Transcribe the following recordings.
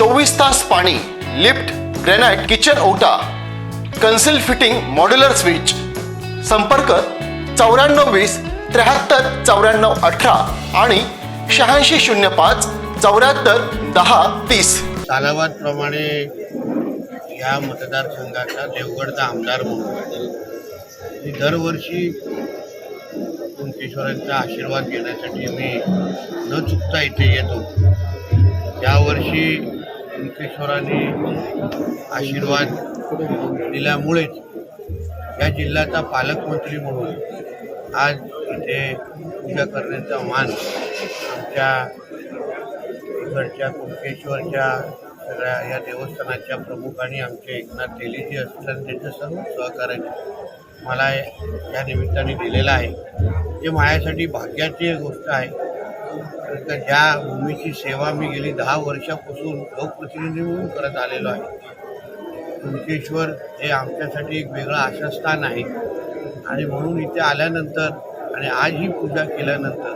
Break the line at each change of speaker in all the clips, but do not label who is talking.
चोवीस तास पाणी लिफ्ट ग्रेनाइट किचन ओटा कन्सिल फिटिंग मॉड्युलर स्विच. संपर्क चौऱ्याण्णव वीस त्र्याहत्तर चौऱ्याण्णव अठरा आणि शहाऐंशी शून्य पाच चौऱ्याहत्तर दहा तीस.
तालावाप्रमाणे या मतदारसंघाचा देवगडचा आमदार म्हणून. मी दरवर्षी कुंकेश्वरांचा आशीर्वाद घेण्यासाठी मी न चुकता इथे येतो. यावर्षी कुणकेश्वरांनी आशीर्वाद दिल्यामुळेच या जिल्ह्याचा पालकमंत्री म्हणून आज इथे पूजा करण्याचा मान आमच्या इकडच्या कुणकेश्वरच्या सगळ्या या देवस्थानाच्या प्रमुखांनी आमचे एकनाथ तेलीजी असतात त्यांच्या सर्व सहकार्याने मला या निमित्ताने दिलेलं आहे. हे माझ्यासाठी भाग्याची गोष्ट आहे. तर ज्या भूमीची सेवा मी गेली दहा वर्षापासून लोकप्रतिनिधी म्हणून करत आलेलो आहे. कुणकेश्वर हे आमच्यासाठी एक वेगळं आशास्थान आहे. आणि म्हणून इथे आल्यानंतर आणि आज ही पूजा केल्यानंतर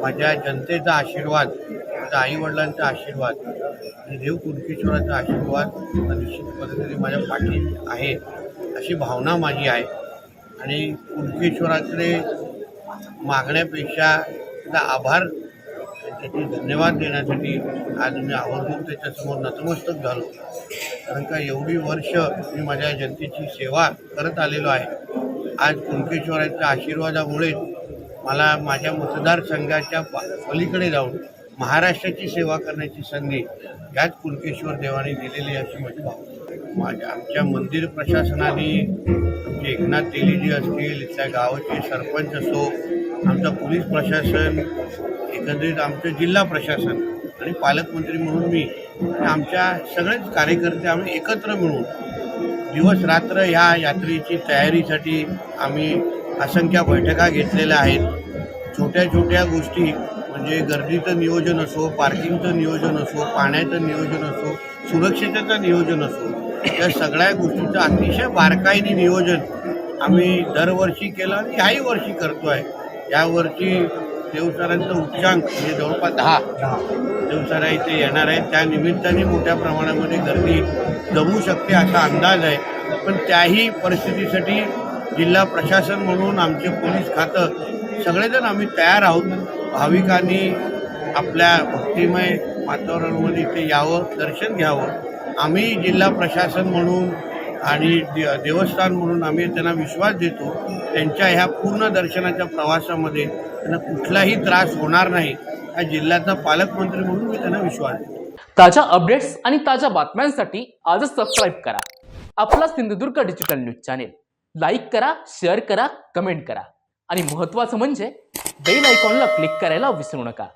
माझ्या जनतेचा आशीर्वाद माझ्या आईवडिलांचा आशीर्वाद आणि देव कुणकेश्वराचा आशीर्वाद निश्चित पद्धतीने माझ्या पाठी आहे अशी भावना माझी आहे. आणि कुणकेश्वराकडे मागण्यापेक्षा त्याचा आभार. त्याचे धन्यवाद देण्यासाठी आज मी आवर्जून त्याच्यासमोर नतमस्तक झालो. कारण का एवढी वर्ष मी माझ्या जनतेची सेवा करत आलेलो आहे. आज कुणकेश्वराच्या आशीर्वादामुळे मला माझ्या मतदारसंघाच्या पा- पलीकडे जाऊन महाराष्ट्राची सेवा करण्याची संधी याच कुणकेश्वर देवाने दिलेली अशी माझी भावना माझ्या आमच्या मंदिर प्रशासनाने आमचे एकनाथ तेलीजी असतील इथल्या गावाचे सरपंच असो आमचं पोलीस प्रशासन एकंदरीत आमचं जिल्हा प्रशासन आणि पालकमंत्री म्हणून मी आणि आमच्या सगळेच कार्यकर्ते आम्ही एकत्र मिळून दिवस रात्र ह्या यात्रेची तयारीसाठी आम्ही असंख्य बैठका घेतलेल्या आहेत. छोट्या छोट्या गोष्टी म्हणजे गर्दीचं नियोजन असो पार्किंगचं नियोजन असो पाण्याचं नियोजन असो सुरक्षिततेचं नियोजन असो या सगळ्या गोष्टीचं अतिशय बारकाईने नियोजन आम्ही दरवर्षी केलं आणि ह्याही वर्षी करतो आहे यावर्षी देवसरांचं उच्चांक म्हणजे जवळपास दहा. देवसरा इथे येणार आहे त्या निमित्ताने मोठ्या प्रमाणामध्ये गर्दी जमू शकते असा अंदाज आहे. पण त्याही परिस्थितीसाठी जिल्हा प्रशासन म्हणून आमचे पोलीस खातं सगळेजण आम्ही तयार आहोत. भाविकांनी आपल्या भक्तिमय वातावरणामध्ये इथे यावं दर्शन घ्यावं. आम्ही जिल्हा प्रशासन म्हणून आणि दे देवस्थान म्हणून आम्ही त्यांना विश्वास देतो. त्यांच्या ह्या पूर्ण दर्शनाच्या प्रवासामध्ये त्यांना कुठलाही त्रास होणार नाही. या जिल्ह्याचा पालकमंत्री म्हणून मी त्यांना विश्वास देतो.
ताज्या अपडेट्स आणि ताज्या बातम्यांसाठी आजच सबस्क्राईब करा. आपला Sindhudurg digital news channel like करा शेअर करा कमेंट करा. आणि महत्त्वाचं म्हणजे बेल आयकॉनला क्लिक करायला विसरू नका.